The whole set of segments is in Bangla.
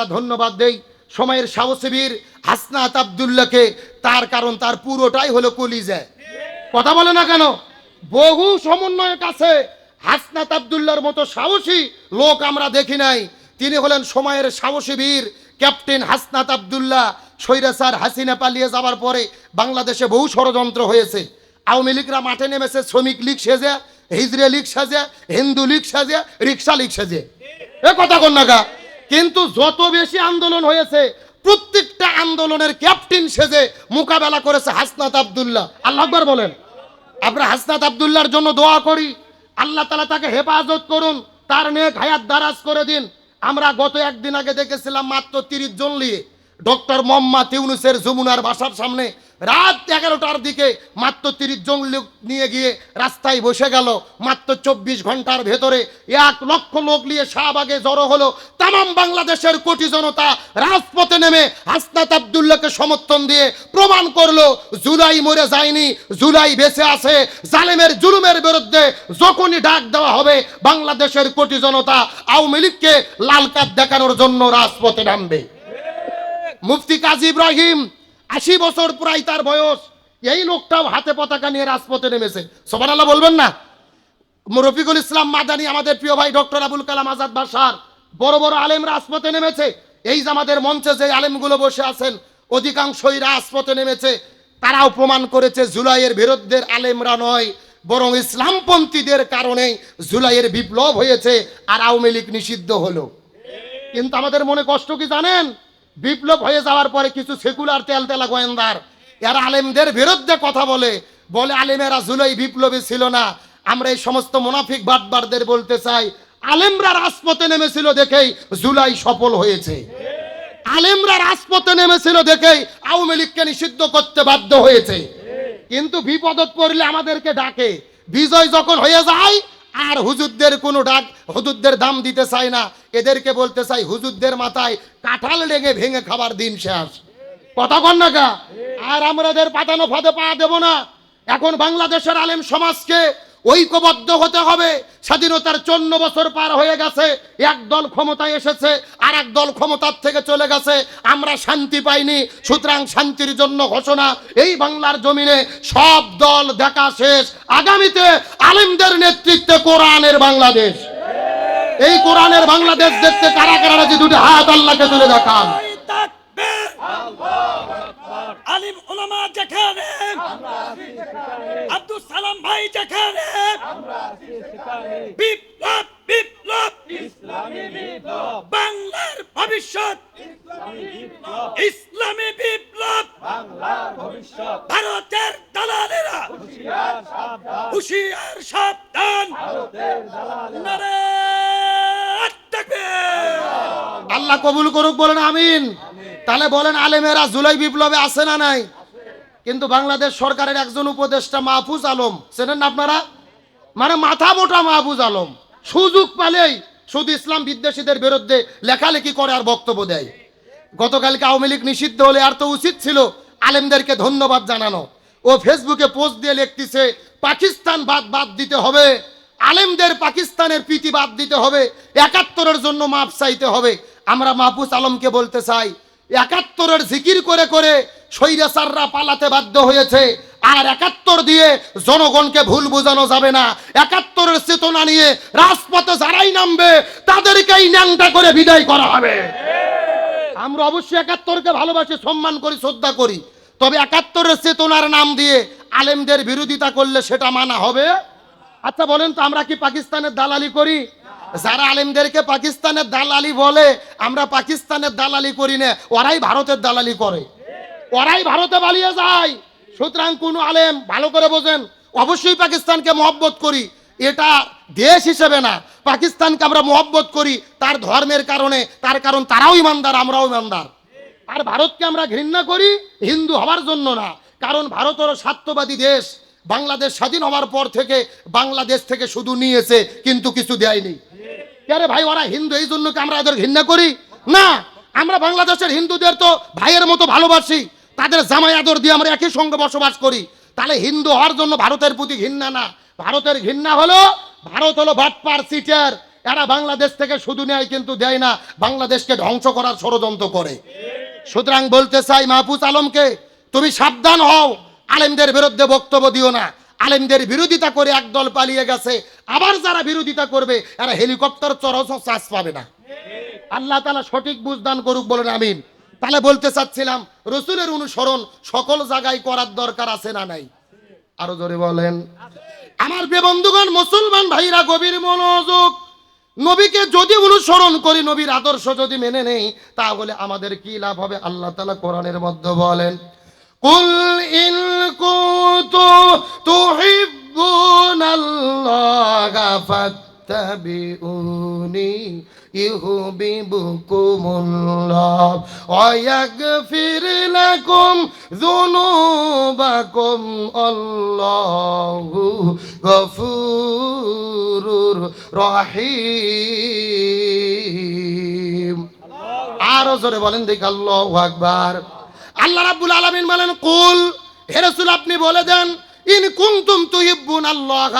আমরা ধন্যবাদ দেই সময়ের সাহসীবীর হাসনাত আবদুল্লাহকে। তার কারণ তার পুরোটাই হলো কলিজা। কথা বলে না কেন? বহু সমন্বয়ক আছে। হাসনাত আবদুল্লাহর মতো সাহসী লোক আমরা দেখি নাই। তিনি হলেন সময়ের সাহসী বীর, ক্যাপ্টেন হাসনাত আবদুল্লাহ। স্বৈরাচার হাসিনা পালিয়ে যাওয়ার পরে বাংলাদেশে বহু ষড়যন্ত্র হয়েছে। আওয়ামী লীগরা মাঠে নেমেছে, শ্রমিক লীগ সেজে হিজড়ে লীগ সাজে, হিন্দু লীগ সাজে, রিক্সা লীগ সাজে। এ কথা কন না গা? কিন্তু যত বেশি আন্দোলন হয়েছে, প্রত্যেকটা আন্দোলনের ক্যাপ্টেন সেজে মোকাবেলা করেছে হাসনাত আবদুল্লাহ। আল্লাহ বলেন। আমরা হাসনাত আবদুল্লাহর জন্য দোয়া করি। আল্লাহ তালা তাকে হেফাজত করুন, তার নেক হায়াত দারাজ করে দিন। আমরা গত একদিন আগে দেখেছিলাম মাত্র তিরিশ জন নিয়ে ডক্টর মোহাম্মদ ইউনুসের যমুনার বাসার সামনে রাত এগারোটার দিকে মাত্র তিরিশ জন লোক নিয়ে গিয়ে রাস্তায় বসে গেল। মাত্র চব্বিশ ঘণ্টার ভেতরে এক লক্ষ লোক নিয়ে শাহবাগে জড়ো হলো। তামাম বাংলাদেশের কোটি জনতা রাজপথে নেমে হাসনাত আবদুল্লাহকে সমর্থন দিয়ে প্রমাণ করল, জুলাই মরে যায়নি, জুলাই বেঁচে আছে। জালেমের জুলুমের বিরুদ্ধে যখনই ডাক দেওয়া হবে, বাংলাদেশের কোটি জনতা আওয়ামী লীগকে লাল কার্ড দেখানোর জন্য রাজপথে নামবে। মুফতি কাজী ইব্রাহিম আশি বছর প্রায় তার বয়স। এই লোকটাও হাতে পতাকা নিয়ে রাজপথে নেমেছে। সোমান আল্লাহ বলবেন না? রফিকুল ইসলাম মাদানি, আমাদের প্রিয় ভাই ডক্টর আবুল কালাম আজাদ বাসার বড় বড় আলেম রাজপথে নেমেছে। এই যে আমাদের মঞ্চে যে আলেমগুলো বসে আছেন, অধিকাংশই রাজপথে নেমেছে। তারাও প্রমাণ করেছে জুলাইয়ের বিরুদ্ধে আলেমরা নয়, বরং ইসলামপন্থীদের কারণে জুলাইয়ের বিপ্লব হয়েছে আর আওয়ামী লীগ নিষিদ্ধ হলো। কিন্তু আমাদের মনে কষ্ট কি জানেন? বিপ্লব হয়ে যাওয়ার পরে কিছু সেকুলার তেল তেলা গোয়েন্দার, এরা আলেমদের বিরুদ্ধে কথা বলে বলে আলেমেরা জুলাই বিপ্লবী ছিল না। আমরা এই সমস্ত মুনাফিক বাটবারদের বলতে চাই, আলেমরা রাজপথে নেমেছিল দেখেই জুলাই সফল হয়েছে। আলেমরা রাজপথে নেমেছিল দেখেই আওয়ামী লীগকে নিষিদ্ধ করতে বাধ্য হয়েছে। কিন্তু বিপদত পড়লে আমাদেরকে ডাকে। বিজয় যখন হয়ে যায় আর হুজুরদের কোনো ডাক হুজুরদের দাম দিতে চাই না। এদেরকে বলতে চাই, হুজুরদের মাথায় কাঁঠাল ডেঙে ভেঙে খাবার দিন শেষ। কথা কন না? আর আমাদের পাতানো ফাঁদে পা দেব না। এখন বাংলাদেশের আলেম সমাজকে ঐক্যবদ্ধ হতে হবে। স্বাধীনতার চন্ন বছর পার হয়ে গেছে। এক দল ক্ষমতায় এসেছে আর এক দল ক্ষমতার থেকে চলে গেছে। আমরা শান্তি পাইনি, সুতরাং শান্তির জন্য ঘোষণা। এই বাংলার জমিনে সব দল দেখা শেষ। আগামীতে আলিমদের নেতৃত্বে কোরআনের বাংলাদেশ। এই কোরআনের বাংলাদেশ দেখতে কারা কারা রাজি দুটি হাত আল্লাহকে তুলে দেখান তাকবীর আলিম ওলামা যেখানে আব্দুল সালাম ভাই যেখানে বিপ্লব বিপ্লব বাংলার ভবিষ্যৎ ইসলামী বিপ্লব ভারতের দালালেরা হুশিয়ার সাবধান। আল্লাহ কবুল করুক, বলেন আমিন। তাহলে বলেন আলেমেরা জুলাই বিপ্লবে আছে না নাই? কিন্তু বাংলাদেশ সরকারের একজন উপদেষ্টা মাহফুজ আলম, চেনেন না আপনারা? মানে মাথা মোটা মাহফুজ আলম, সুযোগ পালেই শুধু ইসলাম বিদ্বেষীদের বিরুদ্ধে লেখালেখি করে আর বক্তব্য দেয়। গতকালকে আওয়ামী লীগ নিষিদ্ধ হলে আর তো উচিত ছিল আলেমদেরকে ধন্যবাদ জানানো। ও ফেসবুকে পোস্ট দিয়ে লিখতেছে পাকিস্তান বাদ বাদ দিতে হবে। আলেমদের পাকিস্তানের প্রীতি বাদ দিতে হবে। একাত্তরের জন্য মাপ চাইতে হবে। আমরা মাহফুজ আলমকে বলতে চাই, একাত্তরের জিকির করে করে স্বৈরাচাররা পালাতে বাধ্য হয়েছে। আর একাত্তর দিয়ে জনগণকে ভুল বোঝানো যাবে না। একাত্তরের চেতনা নিয়ে রাজপথে যারাই নামবে, তাদেরকেই ন্যাংটা করে বিদায় করা হবে। আমরা অবশ্যই একাত্তরকে ভালোবাসি, সম্মান করি, শ্রদ্ধা করি। তবে একাত্তরের চেতনার নাম দিয়ে আলেমদের বিরোধিতা করলে সেটা মানা হবে। আচ্ছা বলেন তো আমরা কি পাকিস্তানের দালালি করি? যারা আলেমদেরকে পাকিস্তানের দালালি বলে, আমরা পাকিস্তানের দালালি করি না, ওরাই ভারতের দালালি করে। ওরাই ভারতে পালিয়ে যায়। সুতরাং কোন আলেম, ভালো করে বোঝেন, অবশ্যই পাকিস্তানকে মহব্বত করি। এটা দেশ হিসেবে না, পাকিস্তানকে আমরা মহব্বত করি, তার ধর্মের কারণে, তার কারণ তারাও ইমানদার, আমরাও ইমানদার। আর ভারতকে আমরা ঘৃণা করি হিন্দু হওয়ার জন্য না, কারণ ভারত হলো স্বার্থবাদী দেশ বাংলাদেশ স্বাধীন হওয়ার পর থেকে বাংলাদেশ থেকে শুধু নিয়েছে, কিন্তু কিছু দেয়নি। আরে ভাই, ওরা হিন্দু, এই জন্য কি আমরা ওদের ঘৃণা করি? না, আমরা বাংলাদেশের হিন্দুদের তো ভাইয়ের মতো ভালোবাসি, তাদের জামাই আদর দিয়ে আমরা একই সঙ্গে বসবাস করি। তাহলে হিন্দু হওয়ার জন্য ভারতের প্রতি ঘৃণা না, ভারতের ঘৃণা হলো, ভারত হলো বাটপার সিটার, এরা বাংলাদেশ থেকে শুধু নেয় কিন্তু দেয় না, বাংলাদেশকে ধ্বংস করার ষড়যন্ত্র করে। সুতরাং বলতে চাই মাহফুজ আলমকে, তুমি সাবধান হও। আলেমদের বিরুদ্ধে বক্তব্য দিও না। আলেমদের বিরোধিতা করে একদল পালিয়ে গেছে। আবার যারা বিরোধিতা করবে, এরা হেলিকপ্টার চড়াও চাষ পাবে না। আল্লাহ তালা সঠিক বুঝদান করুক বলেন, আমিন। তাহলে বলতে চাচ্ছিলাম, রসুলের অনুসরণ সকল জায়গায় করার দরকার আছে না নাই? আরও জোরে বলেন। আমার প্রিয় বন্ধুগণ, মুসলমান ভাইরা, গভীর মনোযোগ নবীকে যদি অনুসরণ করি, নবীর আদর্শ যদি মেনে নেই, তাহলে আমাদের কি লাভ হবে? আল্লাহ তালা কোরআনের মধ্যে বলেন, কুল ইন কুতু তুহিব্বুনাল্লাহা ফাত্তাবিউনি ইউহিব্বুকুমুল্লাহ ওয়া ইয়াগফির লাকুম যুনুবাকুম আল্লাহু আরও জোরে বলেন দেখ, আল্লাহু আকবার। আল্লাহ রাব্বুল আলামিন বলেন, কুল, হে আপনি বলে দেন, ইন কুনতুম তুহিব্বুন আল্লাহ,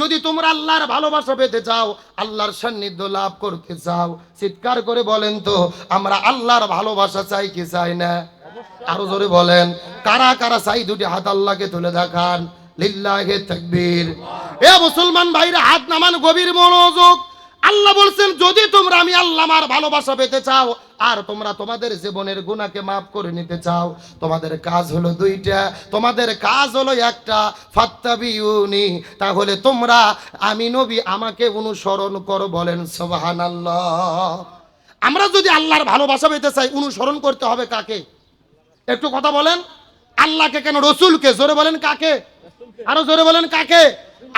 যদি তোমরা আল্লাহর ভালোবাসা পেতে চাও, আল্লাহর সান্নিধ্য লাভ করতে চাও, চিৎকার করে বলেন তো, আমরা আল্লাহর ভালোবাসা চাই কি চাই না? আরও জোরে বলেন, কারা কারা চাই দুটি হাত আল্লাহকে তুলে দেখান? লিল্লাহে তাকবীর। এ মুসলমান ভাইরা, হাত নামান গভীর মনোযোগ। আল্লাহ বলছেন, যদি তোমরা আমি আল্লাহ আমার ভালোবাসা পেতে চাও, আর তোমরা তোমাদের জীবনের গুণাকে মাফ করে নিতে চাও, তোমাদের কাজ হলো দুইটা। তোমাদের কাজ হলো একটা, ফাত্তাবিউনি। তাহলে তোমরা আমি নবী আমাকে অনুসরণ করো বলেন, সুবহানাল্লাহ। আমরা যদি আল্লাহর ভালোবাসা পেতে চাই, অনুসরণ করতে হবে কাকে? একটু কথা বলেন। আল্লাহকে কেন, রসুলকে? জোরে বলেন কাকে? আরও জোরে বলেন কাকে?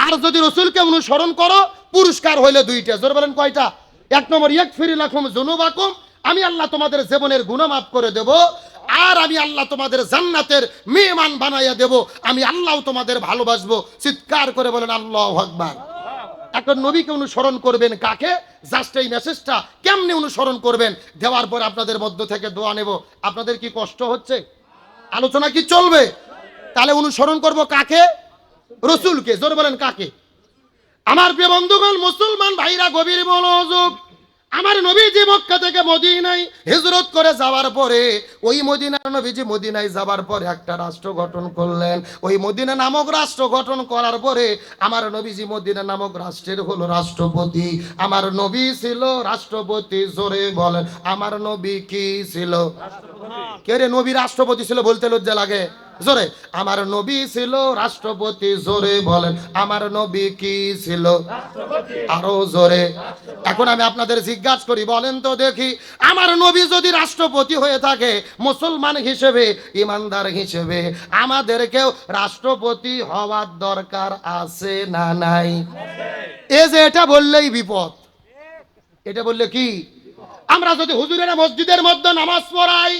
আর যদি রসুলকে অনুসরণ করো, পুরস্কার হইলে দুইটা। জোরে বলেন কয়টা? এক নম্বর এক ফিরি লাখুম জুনুবাকুম আমি আল্লাহ তোমাদের জীবনের গুণা মাফ করে দেব, আর আমি আল্লাহ তোমাদের জান্নাতের মেহমান বানাইয়া দেব, আমি আল্লাহ তোমাদের ভালোবাসবো। চিৎকার করে বলেন আল্লাহ আকবার। এখন নবীকে অনুসরণ করবেন কাকে? জাস্ট এই মেসেজটা কেমনে অনুসরণ করবেন? দেওয়ার পর আপনাদের মধ্য থেকে দোয়া নেব। আপনাদের কি কষ্ট হচ্ছে? আলোচনা কি চলবে? তাহলে অনুসরণ করব কাকে? রসুলকে জোরে বলেন কাকে? আমার প্রিয় বন্ধুগণ মুসলমান ভাইরা গভীর মনোযোগ। আমার নবীজি মক্কা থেকে মদিনায় হিজরত করে যাওয়ার পরে ওই মদিনার নবীজি মদিনায় যাওয়ার পরে একটা রাষ্ট্র গঠন করলেন। ওই মদিনা নামক রাষ্ট্র গঠন করার পরে আমার নবীজি মদিনা নামক রাষ্ট্রের হলো রাষ্ট্রপতি। আমার নবী ছিল রাষ্ট্রপতি জোরে বলেন। আমার নবী কি ছিল? কে রে নবী রাষ্ট্রপতি ছিল বলতে লজ্জা লাগে? জোরে আমার নবী ছিল রাষ্ট্রপতি জোরে বলেন আমার নবী কি ছিল? আরও জোরে। এখন আমি আপনাদের জিজ্ঞাসা করি বলেন তো দেখি আমার নবী যদি রাষ্ট্রপতি হয়ে থাকে মুসলমান হিসেবে ইমানদার হিসেবে আমাদেরকেও রাষ্ট্রপতি হওয়ার দরকার আছে না নাই? এ যে এটা বললেই বিপদ। এটা বললে কি? আমরা যদি হুজুরের মসজিদের মধ্যে নামাজ পড়াই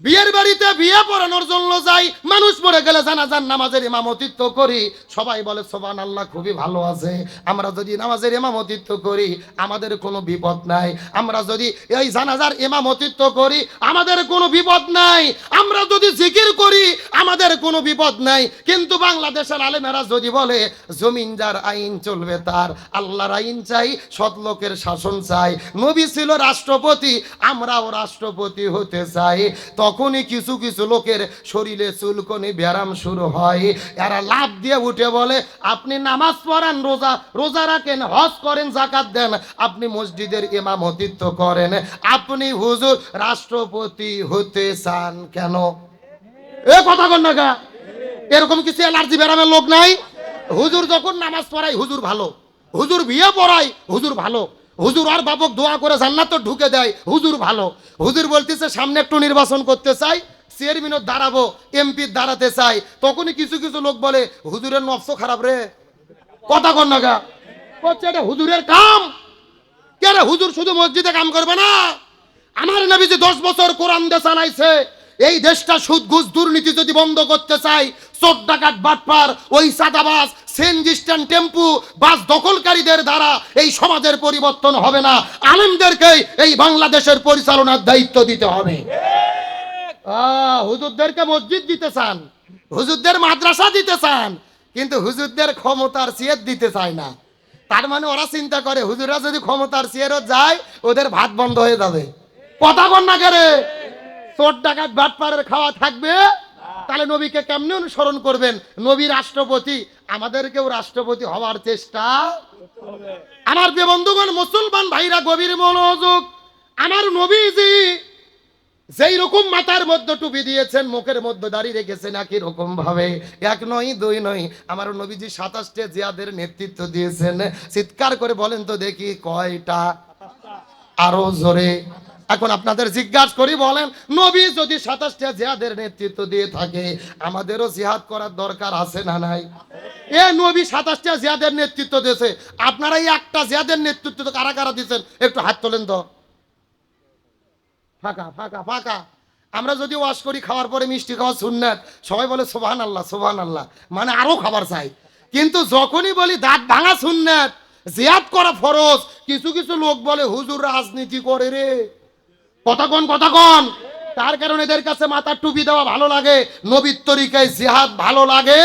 বিয়ের বাড়িতে বিয়ে পড়ানোর জন্য যাই, মানুষ মরে গেলে জানাজান নামাজের ইমামতিত্ব করি। সবাই বলে সোবান আল্লাহ খুবই ভালো আছে। আমরা যদি নামাজের ইমামতিত্ব করি, আমাদের কোনো বিপদ নাই। আমরা যদি এই জানাজার ইমামতিত্ব করি, আমাদের কোনো বিপদ নাই। আমরা যদি জিকির করি, আমাদের কোনো বিপদ নাই। কিন্তু বাংলাদেশের আলেমেরা যদি বলে জমিন যার আইন চলবে তার, আল্লাহর আইন চাই, সৎ লোকের শাসন চাই, নবী ছিল রাষ্ট্রপতি, আমরাও রাষ্ট্রপতি হতে চাই। তখনই কিছু কিছু লোকের শরীরে চুলকনি ব্যায়াম শুরু হয়। এরা লাভ দিয়ে উঠে বলে, আপনি নামাজ পড়ান, রোজা রোজা রাখেন, হজ করেন জাকাত দেন, আপনি মসজিদের ইমামতিত্ব করেন। আপনি হুজুর, রাষ্ট্রপতি হতে চান কেন? এ কথা কন না এরকম কিছু অ্যালার্জি ব্যারামের লোক নাই। হুজুর যখন নামাজ পড়াই হুজুর ভালো। হুজুর বিয়ে পড়াই হুজুর ভালো। হুজুর আর বাবক দোয়া করে জান্নাত তো ঢুকে দেয়। হুজুর ভালো। হুজুর বলতেছে, সামনে একটু নির্বাচন করতে চাই চেয়ারম্যানের দাঁড়াবো এমপির দাঁড়াতে চাই। তখনই কিছু কিছু লোক বলে, হুজুরের নফস খারাপ রে। কথা কর না গা। হচ্ছে এটা হুজুরের কাম। কে রে, হুজুর শুধু মসজিদে কাম করবে না? আমার নবী যে দশ বছর কোরআন দিয়ে চালাইছে, এই দেশটা সুদ ঘুষ দুর্নীতি যদি বন্ধ করতে চাই চোর বাটপার, ওই সাদাবাস স্ট্যান্ড টেম্পু বাস দখলকারীদের দ্বারা এই সমাজের পরিবর্তন হবে না। আলেমদেরকে এই বাংলাদেশের পরিচালনার দায়িত্ব দিতে হবে। হুজুরদেরকে মসজিদ দিতে চান, হুজুরদের মাদ্রাসা দিতে চান, কিন্তু হুজুরদের ক্ষমতার সিয়েত দিতে চায় না। তার মানে ওরা চিন্তা করে হুজুরা যদি ক্ষমতার চেয়ারও যায়, ওদের ভাত বন্ধ হয়ে যাবে। কথা কন না করে। চোর ডাকাত বাটপাড়ের খাওয়া থাকবে, তাহলে নবীকে কেমনে অনুসরণ করবেন? নবী রাষ্ট্রপতি আমাদেরকেও রাষ্ট্রপতি হওয়ার চেষ্টা। আমার যে বন্ধুগণ মুসলমান ভাইরা, গভীর মনোযোগ। আমার নবীজি যেই রকম মাথার মধ্যে টুপি দিয়েছেন, মুখের মধ্যে দাঁড়িয়ে রেখেছেন, একই রকম ভাবে। এক নয়, দুই নয়। আমার নবীজি সাতাশটা জিয়াদের নেতৃত্ব দিয়েছেন। চিৎকার করে বলেন তো দেখি কয়টা? আরও জোরে। এখন আপনাদের জিজ্ঞাসা করি বলেন, নবী যদি সাতাশটা জিহাদের নেতৃত্ব দিয়ে থাকে, আমাদেরও জিহাদ করার দরকার আছে না নাই? এ নবী সাতাশটা জিহাদের নেতৃত্ব দিয়েছে, আপনারা এই একটা জিহাদের নেতৃত্ব কারা কারা দিচ্ছেন একটু হাত তোলেন তো। ফাঁকা ফাঁকা ফাঁকা। আমরা যদি ওয়াশ করি, খাওয়ার পরে মিষ্টি খাওয়া সুন্নাত, সবাই বলে সোভান আল্লাহ সোভান আল্লাহ মানে আরও খাবার চাই। কিন্তু যখনই বলি দাঁত ভাঙা সুন্নাত জিয়াদ করা ফরজ, কিছু কিছু লোক বলে, হুজুর রাজনীতি করে রে। কতক্ষণ কন তার কারণে এদের কাছে মাথার টুপি দেওয়া ভালো লাগে। নবীর তরিকায় জিহাদ ভালো লাগে।